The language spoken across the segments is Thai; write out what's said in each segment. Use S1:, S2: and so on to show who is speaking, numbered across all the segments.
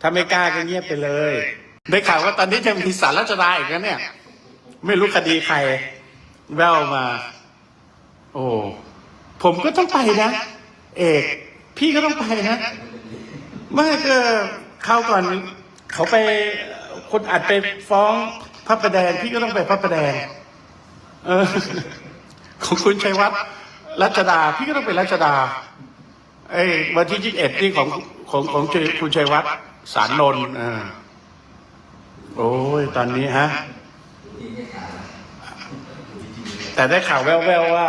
S1: ถ้าไม่กล้าก็เงียบไปเลย ได้ข่าวว่าตอนนี้จะมีสารรัชดาอีกแล้วเนี่ย ไม่รู้คดีใคร แววมา โอ้ ผมก็ต้องไปนะ เอก พี่ก็ต้องไปนะไม่ก็เข้าวก่อน เขาไปคนอัดไปฟ้องพระประแดง พี่ก็ต้องไปพระประแดง เออ ของคุณชัยวัฒน์รัชดา พี่ก็ต้องไปรัชดาไอ้วันที่ยี่สิบเอ็ดนี่ของของของคุณชัยวัฒน์ สารนนท์อ่าโอ้ยตอนนี้ฮะ แต่ได้ข่าวแว่วๆว่า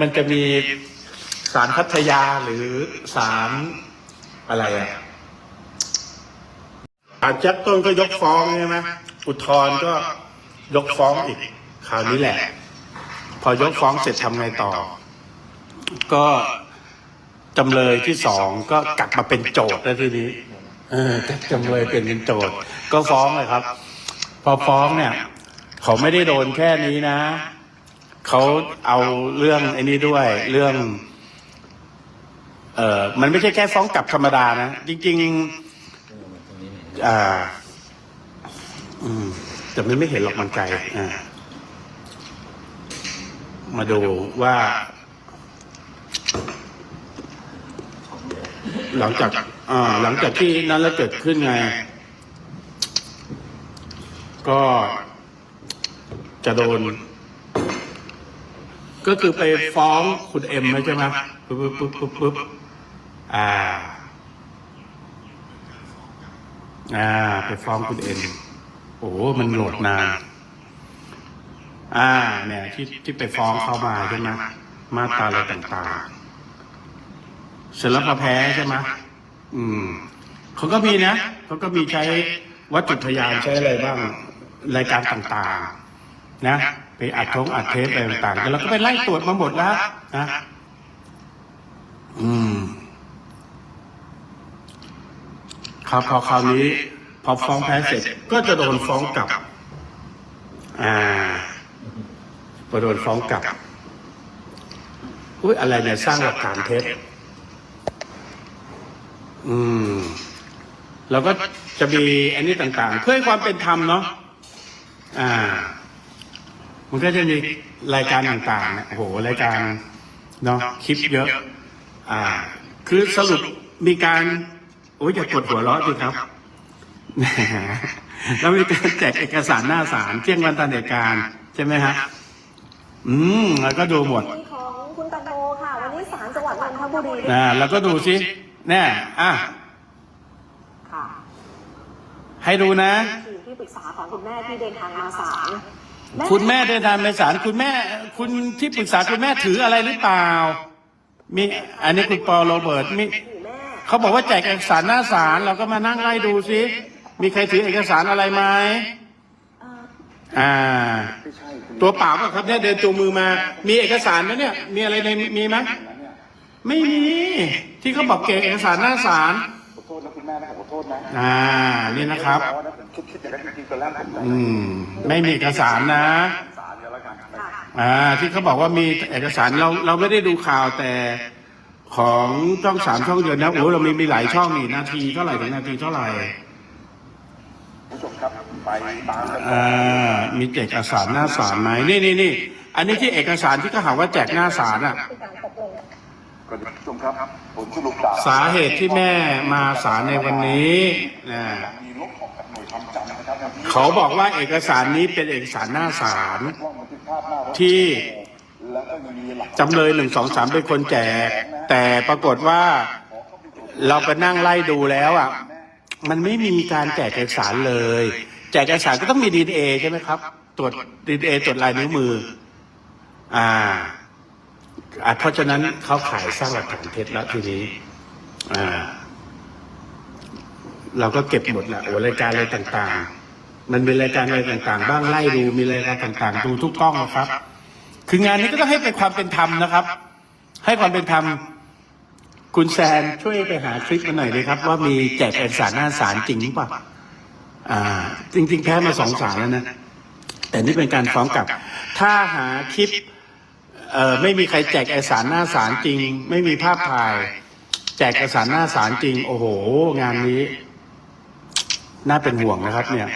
S1: มันจะมีสารพัทยาหรือสารอะไรอะศาลจักต้นก็ยกฟ้องใช่ไหมอุทธรณ์ก็ยกฟ้องอีกคราวนี้แหละ พอยกฟ้องเสร็จทำไงต่อ ก็จำเลยที่สองก็กลับมาเป็นโจทย์แล้วทีนี้ เออจำเลยเป็นเป็นโจทย์ก็ฟ้องเลยครับ พอฟ้องเนี่ย เขาไม่ได้โดนแค่นี้นะ เขาเอาเรื่องไอ้นี้ด้วยเรื่อง เออมันไม่ใช่แค่ฟ้องกลับธรรมดานะ จริง ๆ อ่า อืมแต่มันไม่เห็นหรอกมันไกลอ่ามาดูว่า หลังจาก อ่า หลังจากที่นั้นแล้วเกิดขึ้นไง ก็จะโดน ก็คือไปฟ้องคุณเอ็มใช่ไหมปุ๊บปุ๊บปุ๊บปุ๊บปุ๊บอ่า อ่า ไปฟ้องคุณเอ็มโอ้โหมันโหลดนาน อ่า เนี่ย ที่ที่ไปฟ้องเขามาใช่ไหมมาตราอะไรต่างๆเสร็จแล้วพอแพ้ใช่ไหม อืมเขาก็มีนะเขาก็มีใช้วัตถุพยานใช้อะไรบ้างรายการต่างๆ นะ ไปอัดทงอัดเทปอะไรต่างๆแต่เราก็ไปไล่ตรวจมาหมดแล้วนะอืมครับพอคราวนี้ พอฟ้องแพ้เสร็จ ก็จะโดนฟ้องกลับ อ่าพอโดนฟ้องกลับอุ้ยอะไรเนี่ยสร้างหลักฐานเท็จ อืม แล้วก็จะมีอันนี้ต่างๆ เพื่อให้ความเป็นธรรมเนาะอ่า มันก็จะมีรายการต่างๆเนี่ยโอ้โหรายการเนาะคลิปเยอะ อ่า คือสรุปมีการ โอ้ยอย่ากดหัวเราะดิครับแหมแล้วมีการแจกเอกสารหน้าศาลเที่ยงวันตันเหตุการณ์ใช่ไหมฮะอืมแล้วก็ดูหมด
S2: คดีของคุณตังโมค่ะ วันนี้ศาลจังหวัดนนทบุรี
S1: นะแล้วก็ดูสิ แน่อะ
S2: ค่ะ
S1: ให้ดูนะ
S2: ทีมที่ปรึกษาของคุณแม่ที่เดินทางมาศาล
S1: คุณแม่เดินทางไปศาลคุณแม่ คุณที่ปรึกษาคุณแม่ถืออะไรหรือเปล่า มีอันนี้คุณปอโรเบิร์ตมี
S2: ถือแม่
S1: เขาบอกว่าแจกเอกสารหน้าศาลเราก็มานั่งไล่ดูสิมีใครถือเอกสารอะไรไหม
S2: เอ่อ
S1: อ่า ตัวเปล่าป่ะครับเนี่ยเดินจูงมือมา มีเอกสารไหมเนี่ย มีอะไรในมีไหมไม่มี ที่เขาบอกเก็บเอกสารหน้าศาล
S3: ขอโทษนะคุณแม่นะขอโทษนะ
S1: อ่านี่นะครับ
S3: เพาว่าผมคิดคิดอย่างนั้นจริงๆตอนแรกผม
S1: อืม ไม่มีเอกสารนะ
S3: สารเดียวแล้วกัน
S2: ค่ะ
S1: อ่า ที่เขาบอกว่ามีเอกสารเราเราไม่ได้ดูข่าวแต่ของช่องสามช่องเดียวนะโอ้เรามีมีหลายช่องนี่นาทีเท่าไหร่ถึงนาทีเท่าไหร่
S3: ผู้ชมครับไปตามกัน
S1: อ่ามีแจกเอกสารหน้าศาลไหมนี่นี่นี่อันนี้ที่เอกสารที่เขาหาว่าแจกหน้าศาลอะ
S2: เป็นการตกลง
S3: ก็ผู้ชม ครับผมสรุปจาก
S1: สาเหตุที่แม่มาศาลในวันนี้นะ
S3: มีลบของกับหน่วยความจำนะครับ
S1: เขาบอกว่าเอกสารนี้เป็นเอกสารหน้าศาล
S3: กล้องบันทึกภาพหน้ารถ
S1: ที่
S3: แล้วก็มีหลัก
S1: จำเลยหนึ่งสองสามเป็นคนแจก แต่ปรากฏว่าเราไปนั่งไล่ดูแล้วอะ มันไม่มีการแจกเอกสารเลย แจกเอกสารก็ต้องมีดีเอใช่ไหมครับ ตรวจดีเอตรวจลายนิ้วมือ อ่าอะ เพราะฉะนั้นเขาขายสร้างหลักฐานเท็จแล้วทีนี้เราก็เก็บหมดละโอ้รายการอะไรต่าง ๆ มันมีรายการอะไรต่าง ๆ บ้างไล่ดูมีรายการต่าง ๆ ดูทุกกล้องครับ คืองานนี้ก็ต้องให้เป็นความเป็นธรรมนะครับ ให้ความเป็นธรรมคุณแซนช่วยไปหาคลิปมาหน่อยเลยครับ ว่ามีแจกเอกสารหน้าศาลจริงหรือเปล่าอ่า จริง ๆ แพ้มาสองศาลแล้วนะแต่นี่เป็นการฟ้องกลับ ถ้าหาคลิป เออไม่มีใครแจกเอกสารหน้าศาลจริง ไม่มีภาพถ่าย แจกเอกสารหน้าศาลจริง โอ้โห งานนี้ น่าเป็นห่วงนะครับ เนี่ย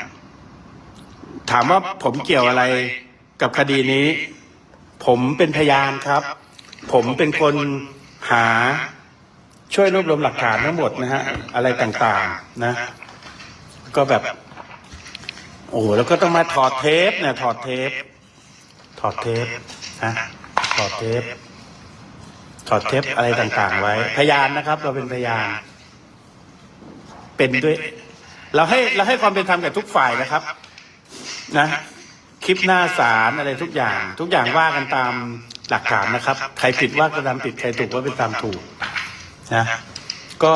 S1: ถามว่าผมเกี่ยวอะไรกับคดีนี้ ผมเป็นพยานครับ ผมเป็นคนหาช่วยรวบรวมหลักฐานทั้งหมดนะฮะ อะไรต่างๆ นะ ก็แบบ โอ้แล้วก็ต้องมาถอดเทปเนี่ยถอดเทป ถอดเทปนะ ถอดเทปถอดเทปอะไรต่าง ๆ ไว้ พยานนะครับ เราเป็นพยาน เป็นด้วย เราให้เราให้ความเป็นธรรมกับทุกฝ่ายนะครับ นะคลิปหน้าศาลอะไรทุกอย่าง ทุกอย่างว่ากันตามหลักฐานนะครับ ใครผิดว่าก็ตามผิดใครถูกว่าเป็นตามถูกนะก็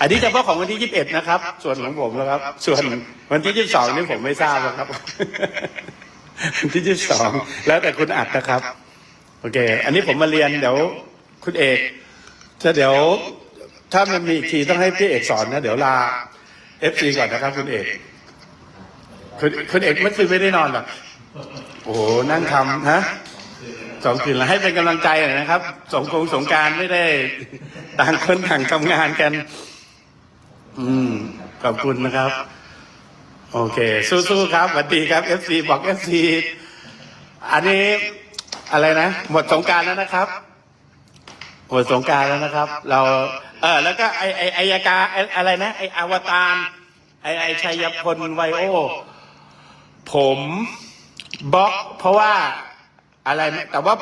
S1: อันนี้เฉพาะของวันที่ยี่สิบเอ็ดนะครับ ส่วนของผมนะครับ ส่วนวันที่ยี่สิบสองนี่ผมไม่ทราบนะครับ วันที่ยี่สิบสองแล้วแต่คุณอัดนะครับ โอเค อันนี้ผมมาเรียนเดี๋ยวคุณเอกจะเดี๋ยวถ้ามันมีอีกทีต้องให้พี่เอกสอนนะ เดี๋ยวลาเอฟซีก่อนนะครับ คุณเอกคุณคุณเอกเมื่อคืนไม่ได้นอนหรอกโอ้โหนั่งทำฮะสองคืนแล้วให้เป็นกำลังใจหน่อยนะครับ สงกงสงการไม่ได้ต่างคนต่างทำงานกัน อืมขอบคุณนะครับ โอเค สู้ๆครับสวัสดีครับ FC บอก FC อันนี้ อะไรนะ หมดสงการแล้วนะครับ หมดสงการแล้วนะครับ เรา เออแล้วก็ไอไอไอยากาอะไรนะ ไออวตารไอไอชัยพลไวโอ ผมบล็อก เพราะว่าอะไรนะแต่ว่า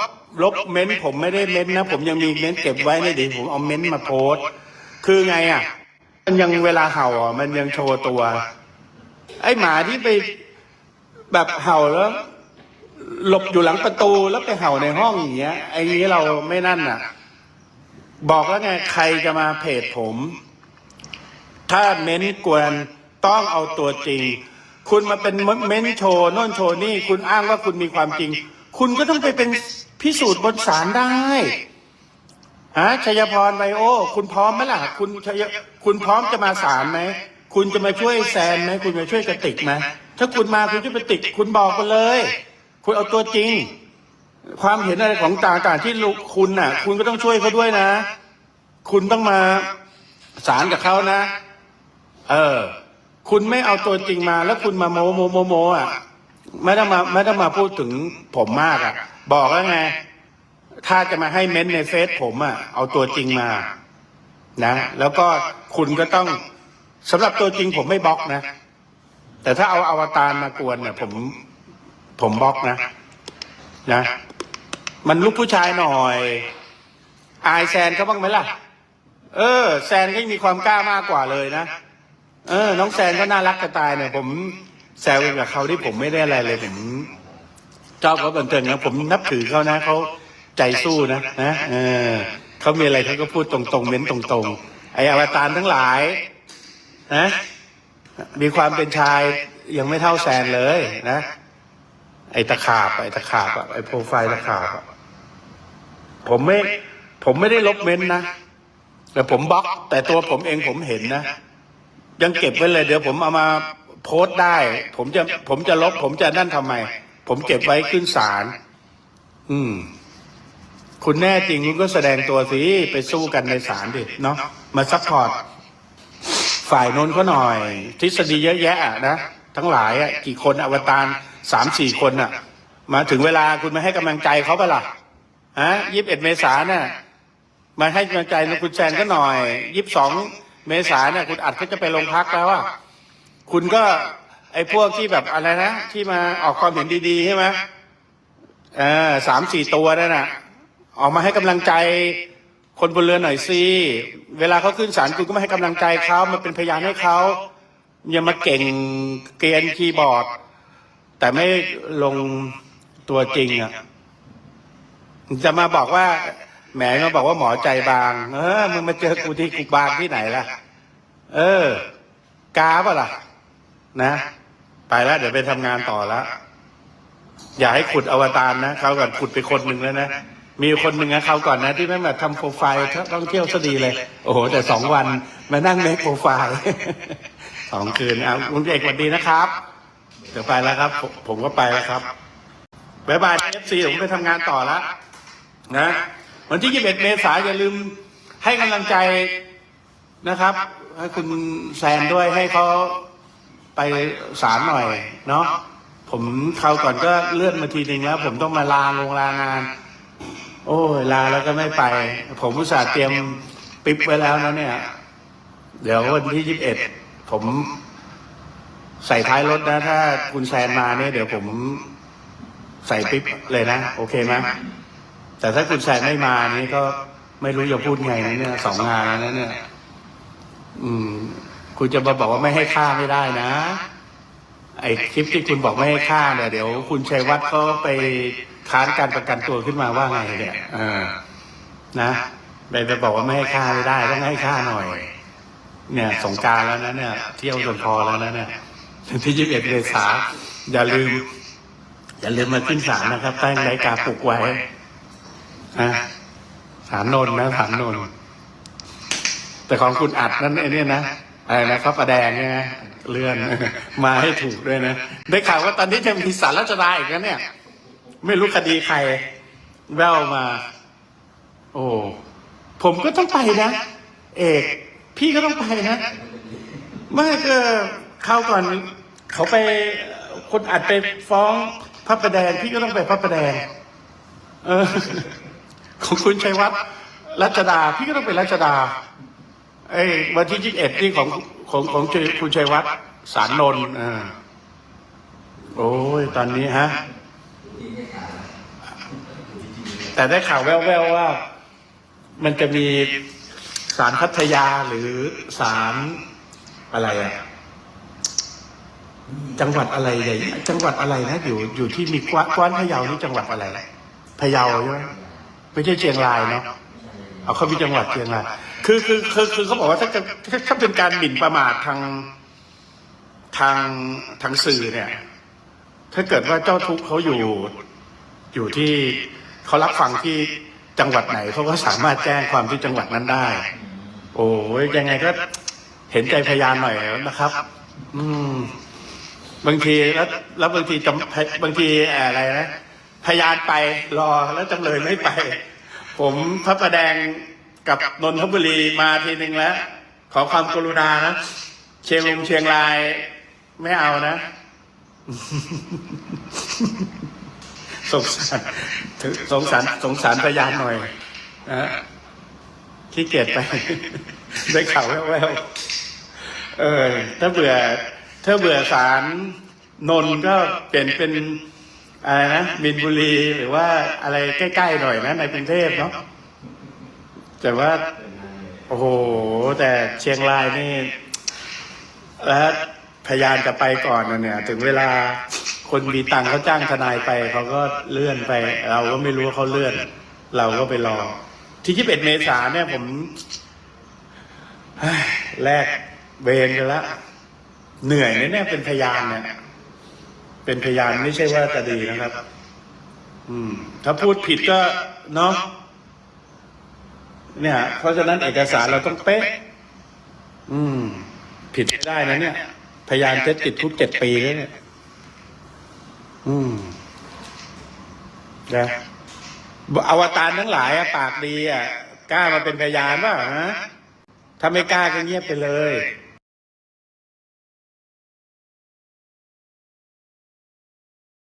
S1: ลบเม้นผมไม่ได้เม้นนะ ผมยังมีเม้นเก็บไว้ในดีผมเอาเม้นมาโพสคือไงอะ มันยังเวลาเห่าอะมันยังโชว์ตัว ไอหมาที่ไปแบบเห่าแล้ว หลบอยู่หลังประตูแล้วไปเห่าในห้องอย่างเงี้ยไอ้นี้เราไม่นั่นอะ บอกแล้วไงใครจะมาเพจผม ถ้าเม้นกวนต้องเอาตัวจริง คุณมาเป็นเม้นโชว์โน่นโชว์นี่ คุณอ้างว่าคุณมีความจริง คุณก็ต้องไปเป็นพิสูจน์บนศาลได้ฮะชัยพรไบโอ คุณพร้อมไหมล่ะ คุณชัยคุณพร้อมจะมาศาลไหมคุณจะมาช่วยแซนไหมคุณจะช่วยกระติกไหมถ้าคุณมาคุณช่วยกระติก คุณบอกมาเลย คุณเอาตัวจริง ความเห็นอะไรของต่างๆที่คุณน่ะ คุณก็ต้องช่วยเขาด้วยนะ คุณต้องมาสารกับเขานะ เออ คุณไม่เอาตัวจริงมา แล้วคุณมาโมโมโมโมอะไม่ต้องมาไม่ต้องมาพูดถึงผมมากอะ บอกแล้วไง ถ้าจะมาให้เม้นต์ในเฟซผมอะ เอาตัวจริงมา นะ แล้วก็คุณก็ต้องสำหรับตัวจริงผมไม่บล็อกนะ แต่ถ้าเอาอวตารมากวนเนี่ยผม ผมบล็อกนะนะ มันลูกผู้ชายหน่อย อายแซนเขาบ้างไหมล่ะ เออ แซนก็ยังมีความกล้ามากกว่าเลยนะ เออ น้องแซนก็น่ารักกระตายเนี่ย ผมแซวกับเขาที่ผมไม่ได้อะไรเลยผมชอบเขาบันเทิงนะผมนับถือเขานะเขาใจสู้นะนะเออเขามีอะไรเขาก็พูดตรงๆเม้นตรงๆ ไออวตารทั้งหลายนะมีความเป็นชายยังไม่เท่าแซนเลยนะ ไอตะขาบไอตะขาบอะไอโปรไฟล์ตะขาบอะผมไม่ ผมไม่ได้ลบเม้นต์นะแต่ผมบล็อก แต่ตัวผมเองผมเห็นนะ ยังเก็บไว้เลย เดี๋ยวผมเอามาโพสต์ได้ ผมจะผมจะลบ ผมจะนั่นทำไม ผมเก็บไว้ขึ้นศาลอืม คุณแน่จริงคุณก็แสดงตัวสิไปสู้กันในศาลดิเนาะมาซัพพอร์ตฝ่ายโน้นเขาหน่อย ทฤษฎีเยอะแยะอะนะทั้งหลายอะกี่คนอวตาร สามสี่คนอะมาถึงเวลาคุณมาให้กำลังใจเขาปล่ะฮะยี่สิบเอ็ดเมษาน่ะมาให้กำลังใจคุณแซนก็หน่อยยี่สิบสองเมษายนเนี่ยคุณอัดก็จะไปโรงพักแล้วอะคุณก็ ไอ้พวกที่แบบอะไรนะที่มาออกความเห็นดีๆใช่ไหมเออสามสี่ตัวนั่นน่ะ ออกมาให้กำลังใจคนบนเรือหน่อยสิเวลาเขาขึ้นศาลคุณก็มาให้กำลังใจเขามาเป็นพยานให้เขาอย่ามาเก่งเกรียนคีย์บอร์ด แต่ไม่ลงตัวจริงอะจะมาบอกว่าแหมมาบอกว่าหมอใจบาง เออมึงมาเจอกูที่กูบางที่ไหนล่ะ เออ กาปะล่ะ นะไปแล้วเดี๋ยวไปทำงานต่อแล้วอย่าให้ขุดอวตารนะเขาวก่อนขุดไปคนหนึ่งแล้วนะมีคนหนึ่งนะเขาวก่อนนะ ที่แม่งแบบทำโปรไฟล์ต้องเที่ยวซะดีเลย โอ้โห แต่สองวันมานั่งเมคโปรไฟล์สองคืนเอาคุณเอกสวัสดีนะครับ เดี๋ยวไปแล้วครับ ผมผมก็ไปแล้วครับบายบายเอฟซีผมไปทำงานต่อแล้วนะ วันที่ 21 เมษายนอย่าลืมให้กำลังใจนะครับให้คุณแซนด้วยให้เขาไปศาลหน่อย เนาะผมคราวก่อนก็เลื่อนมาทีนึงแล้ว ผมต้องมาลาลงลางาน โอ้ยลาแล้วก็ไม่ไป ผมอุตส่าห์เตรียมปิ๊บไว้แล้วนะเนี่ย เดี๋ยววันที่ยี่สิบเอ็ดผม ใส่ท้ายรถนะ ถ้าคุณแซนมาเนี่ยเดี๋ยวผมใส่ปิ๊บเลยนะ โอเคไหมแต่ถ้าคุณแซนไม่มานี่ก็ไม่รู้จะพูดไงนะเนี่ยสองงานแล้วนเนี่ย อืม คุณจะมาบอกว่าไม่ให้ค่าไม่ได้นะ ไอคลิปที่คุณบอกไม่ให้ค่าเนี่ยเดี๋ยว คุณชัยวัฒน์เขาไปค้านการประกันตัวขึ้นมาว่าไงเนี่ยอนะไปไปบอกว่าไม่ให้ค่าไม่ได้ต้องให้ค่าหน่อย เนี่ย สงการแล้วนะเนี่ย เที่ยวจนพอแล้วนะเนี่ย ที่ยี่สิบเอ็ดเมษาอย่าลืม อย่าลืมมาขึ้นศาลนะครับตั้งรายกาปลุกไว้นะศาลนนท์นะศาลนนท์แต่ของคุณอัดนั่นไอ้นี่นะอะไรนะครับประแดงเนี่ยเลื่อนมาให้ถูกด้วยนะ ได้ข่าวว่าตอนนี้จะมีสารรัชดาอีกแล้วเนี่ย ไม่รู้คดีใคร แววมา โอ้ผมก็ต้องไปนะ เอก พี่ก็ต้องไปนะไม่ก็เข้าวก่อน เขาไปคนอัดไปฟ้องพระประแดงพี่ก็ต้องไปพระประแดง เออ ของคุณชัยวัฒน์รัชดา พี่ก็ต้องไปรัชดาไอ้วันที่ยี่สิบเอ็ดนี่ของของของคุณชัยวัฒน์สารนนท์อ่าโอ้ยตอนนี้ฮะแต่ได้ข่าวแว่วๆว่า มันจะมีสารพัทยาหรือสารอะไรอะ จังหวัดอะไรใหญ่จังหวัดอะไรนะอยู่อยู่ที่มีกว้านกว้านพะเยานี่จังหวัดอะไรพะเยาใช่ไหมไม่ใช่เชียงรายเนาะเอาเขามีจังหวัดเชียงรายคือคือคือคือเขาบอกว่าถ้าจะถ้าเป็นการหมิ่นประมาททางทางทางสื่อเนี่ย ถ้าเกิดว่าเจ้าทุกข์เขาอยู่อยู่ที่เขารับฟังที่จังหวัดไหนเขาก็สามารถแจ้งความที่จังหวัดนั้นได้ โอ้ยยังไงก็เห็นใจพยานหน่อยนะครับ อืม บางทีแล้วแล้วบางทีจำบางทีอะไรนะพยานไปรอแล้วจำเลยไม่ไป ผมพระประแดงกับนนทบุรีมาทีหนึ่งแล้ว ขอความกรุณานะเชียงรมเชียงรายไม่เอานะสงสารสงสารสงสารพยานหน่อยนะขี้เกียจไป ได้ข่าวแววๆเออ ถ้าเบื่อ ถ้าเบื่อสารนนก็เปลี่ยนเป็นอะไรนะมินบุรีหรือว่าอะไรใกล้ๆหน่อยนะในกรุงเทพเนาะแต่ว่า โอ้โห แต่เชียงรายนี่แล้วพยานจะไปก่อนนะเนี่ย ถึงเวลาคนมีตังค์เขาจ้างทนายไปเขาก็เลื่อนไป เราก็ไม่รู้ว่าเขาเลื่อน เราก็ไปรอ ที่ยี่สิบเอ็ดเมษาเนี่ยผมแลกเวรกันละ เหนื่อยนะเนี่ยเป็นพยานเนี่ยเป็นพยานไม่ใช่ว่าจะดีนะครับ อืม ถ้าพูดผิดก็เนาะเนี่ย เพราะฉะนั้นเอกสารเราต้องเป๊ะ อืม ผิดไม่ได้นะเนี่ย พยานจะติดคุกเจ็ดปีแล้วเนี่ย อืมนะอวตารทั้งหลายอะปากดีอะกล้ามาเป็นพยานป่ะฮะถ้าไม่กล้าก็เงียบไปเลย